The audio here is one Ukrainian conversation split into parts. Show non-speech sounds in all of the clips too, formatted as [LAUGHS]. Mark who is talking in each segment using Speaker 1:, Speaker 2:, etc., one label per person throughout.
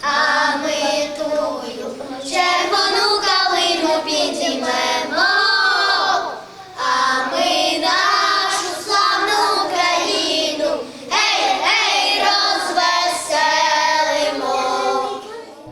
Speaker 1: А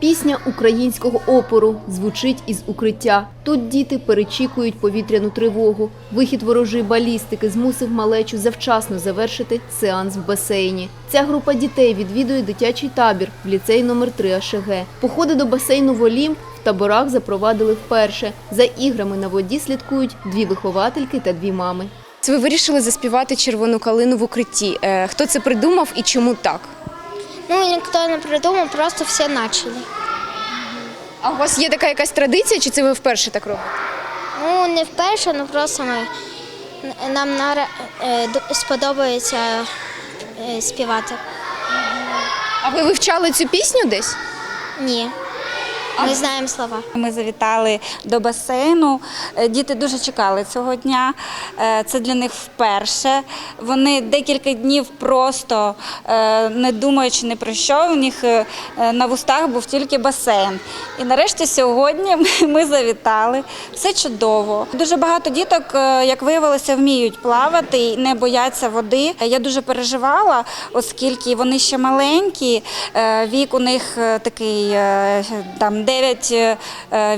Speaker 2: Пісня українського опору звучить із укриття. Тут діти перечікують повітряну тривогу. Вихід ворожої балістики змусив малечу завчасно завершити сеанс в басейні. Ця група дітей відвідує дитячий табір в ліцей номер 3 АШГ. Походи до басейну в Олімп в таборах запровадили вперше. За іграми на воді слідкують дві виховательки та дві мами.
Speaker 3: Ви вирішили заспівати червону калину в укритті. Е, Хто це придумав і чому так?
Speaker 1: Ну, ніхто не придумав, просто всі почали.
Speaker 3: А у вас є така якась традиція, чи це ви вперше так робите?
Speaker 1: Ну, не вперше, ну просто ми, нам нара- е, д- сподобається е, співати.
Speaker 3: А ви вивчали цю пісню десь?
Speaker 1: Ні. Ми знаємо слова.
Speaker 4: Ми завітали до басейну. Е, Діти дуже чекали цього дня. Е, Це для них вперше. Вони декілька днів просто е, не думаючи ні про що. У них на вустах був тільки басейн. І нарешті сьогодні [LAUGHS] ми- завітали. Все чудово. Дуже багато діток, як виявилося, вміють плавати і не бояться води. Я дуже переживала, оскільки вони ще маленькі. Вік у них такий е, там 9,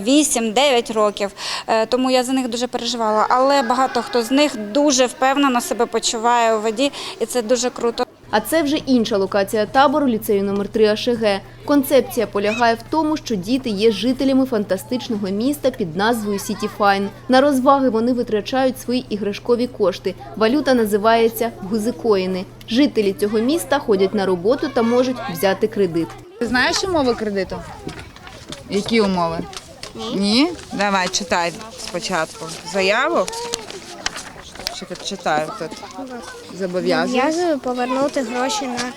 Speaker 4: 8, 9 років. Е, Тому я за них дуже переживала. Але багато хто з них дуже впевнено себе почуває у воді, і це дуже круто.
Speaker 2: А це вже інша локація табору ліцею номер 3 АШГ. Концепція полягає в тому, що діти є жителями фантастичного міста під назвою Сіті Файн. На розваги вони витрачають свої іграшкові кошти. Валюта називається гузикоїни. Жителі цього міста ходять на роботу та можуть взяти кредит.
Speaker 5: Ти знаєш умови кредиту? Які умови? Ні. Ні? Давай, читай спочатку. Заяву. Чекай, Читаю тут. Зобов'язую.
Speaker 1: Зв'язую повернути гроші на,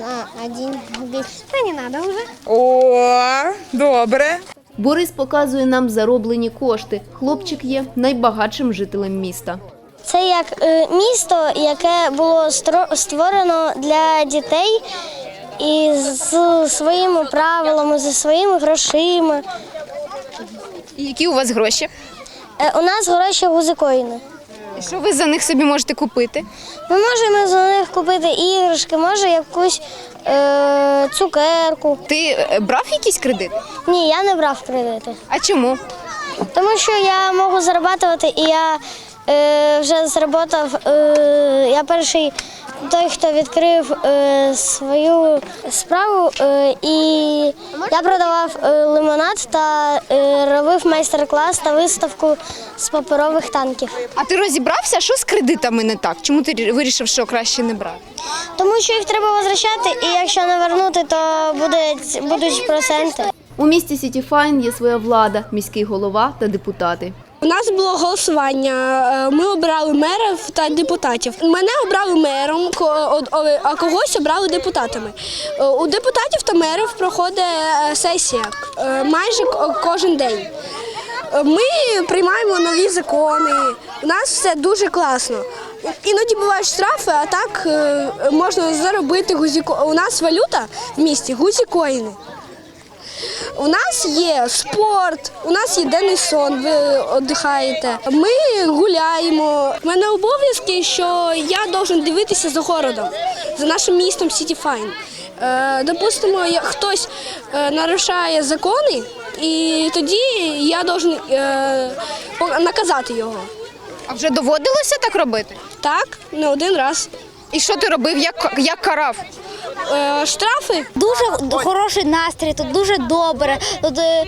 Speaker 1: на один більше. Та не треба вже.
Speaker 5: О, добре.
Speaker 2: Борис показує нам зароблені кошти. Хлопчик є найбагатшим жителем міста.
Speaker 1: Це як е, місто, яке було стро- створено для дітей і з своїми правилами, зі своїми грошима.
Speaker 3: І які у вас гроші?
Speaker 1: Е, у нас гроші гузикоїни.
Speaker 3: І що ви за них собі можете купити?
Speaker 1: Ми можемо за них купити іграшки, може якусь е, цукерку.
Speaker 3: Ти е, брав якийсь кредит?
Speaker 1: Ні, я не брав кредити.
Speaker 3: А чому?
Speaker 1: Тому що я можу заробляти і я е, вже заробив, е, я перший той, хто відкрив е, свою справу, е, і я продавав е, лимонад та е, робив майстер-клас та виставку з паперових танків.
Speaker 3: А ти розібрався, що з кредитами не так? Чому ти вирішив, що краще не брати?
Speaker 1: Тому що їх треба возвращати, і якщо не вернути, то будуть, будуть проценти.
Speaker 2: У місті Сіті Файн є своя влада, міський голова та депутати.
Speaker 6: У нас було голосування. е, Ми обирали мерів та депутатів. Мене обрали мером, а когось обрали депутатами. Е, У депутатів та мерів проходить е, сесія майже кожен день. Ми приймаємо нові закони. У нас все дуже класно. Іноді бувають штрафи, а так можна заробити гузіко. У нас валюта в місті гузікоїни. У нас є спорт, у нас є денний сон, ви віддихаєте. Ми гуляємо. У мене обов'язки, що я должен дивитися за городом, за нашим містом Сіті Файн. Е, допустимо, хтось е, нарушає закони, і тоді я должен е, наказати його.
Speaker 3: А вже доводилося так робити?
Speaker 6: Так, не один раз.
Speaker 3: І що ти робив? Як, як карав?
Speaker 6: Е, штрафи
Speaker 7: Дуже хороший настрій, тут дуже добре. Тут е,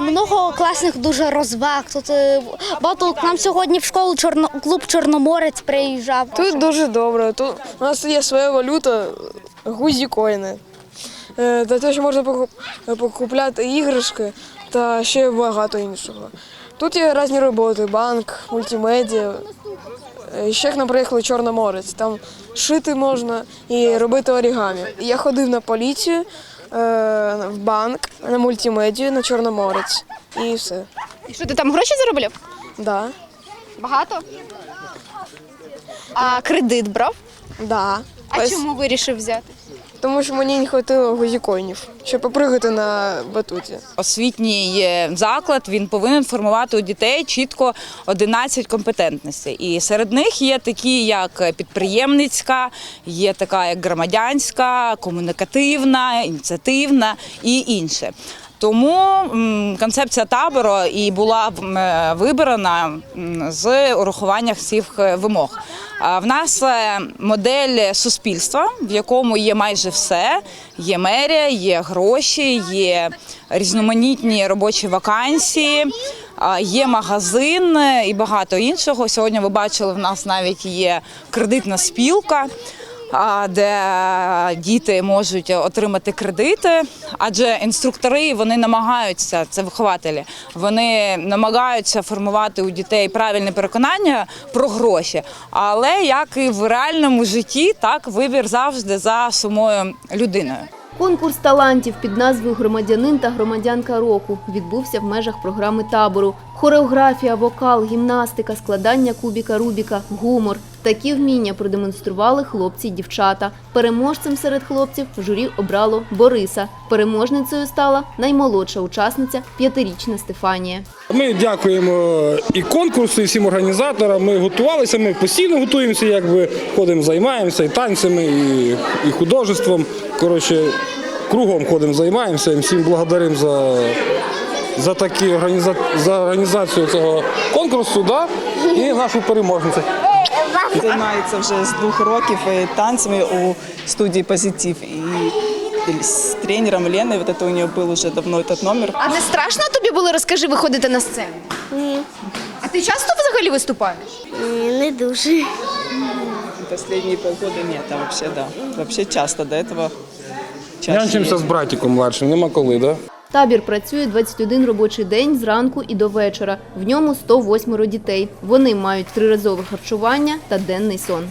Speaker 7: много класних дуже розваг. Тут е, багато к нам сьогодні в школу чорно, клуб Чорноморець приїжджав.
Speaker 8: Тут дуже добре. Тут у нас є своя валюта, гузі коїни. Е, Та те, що можна покуп- покупляти іграшки та ще багато іншого. Тут є різні роботи, банк, мультимедіа. Е, Ще к нам приїхали Чорноморець. Там шити можна і робити орігамі. Я ходив на поліцію, е, в банк, на мультимедію, на Чорноморець. І все.
Speaker 3: І що ти там гроші заробляв?
Speaker 8: Да.
Speaker 3: Багато? А кредит брав?
Speaker 8: Да.
Speaker 3: А
Speaker 8: Ось
Speaker 3: чому вирішив взяти?
Speaker 8: Тому що мені не вистачило гузікоїнів, щоб попригати на батуті.
Speaker 5: Освітній заклад він повинен формувати у дітей чітко 11 компетентностей. І серед них є такі, як підприємницька, є така як громадянська, комунікативна, ініціативна і інше. Тому концепція табору і була вибрана з урахуванням всіх е, вимог. В нас е, модель суспільства, в якому є майже все: є мерія, є гроші, є різноманітні робочі вакансії, є магазин е, і багато іншого. Сьогодні ви бачили, в нас навіть є кредитна спілка. Де діти можуть отримати кредити, адже інструктори вони намагаються, це вихователі, вони намагаються формувати у дітей правильне переконання про гроші. Але як і в реальному житті, так вибір завжди за самою людиною.
Speaker 2: Конкурс талантів під назвою Громадянин та громадянка року відбувся в межах програми табору. Хореографія, вокал, гімнастика, складання кубіка Рубіка, гумор. Такі вміння продемонстрували хлопці й дівчата. Переможцем серед хлопців журі обрало Бориса. Переможницею стала наймолодша учасниця п'ятирічна Стефанія.
Speaker 9: Ми дякуємо і конкурсу, і всім організаторам. Ми готувалися, ми постійно готуємося, якби ходимо, займаємося і танцями, і, і художеством. Коротше, кругом ходимо, займаємося. І всім благодаримо за, за, такі організа... за організацію цього конкурсу да? і нашу переможницю.
Speaker 10: Займається вже з двох років е, танцями у студії Позитив. І з тренером Леною, вот это у нее был уже давно этот номер.
Speaker 3: А не страшно тобі було, розкажи, виходити на сцену? Ні. А ти часто взагалі виступаєш?
Speaker 1: Не дуже.
Speaker 10: Последние полгода нет, а вообще да. Вообще часто до этого. чаще
Speaker 9: Нянчимося з братиком младшим, нема коли, да?
Speaker 2: Табір працює 21 робочий день зранку і до вечора. В ньому 108 дітей. Вони мають триразове харчування та денний сон.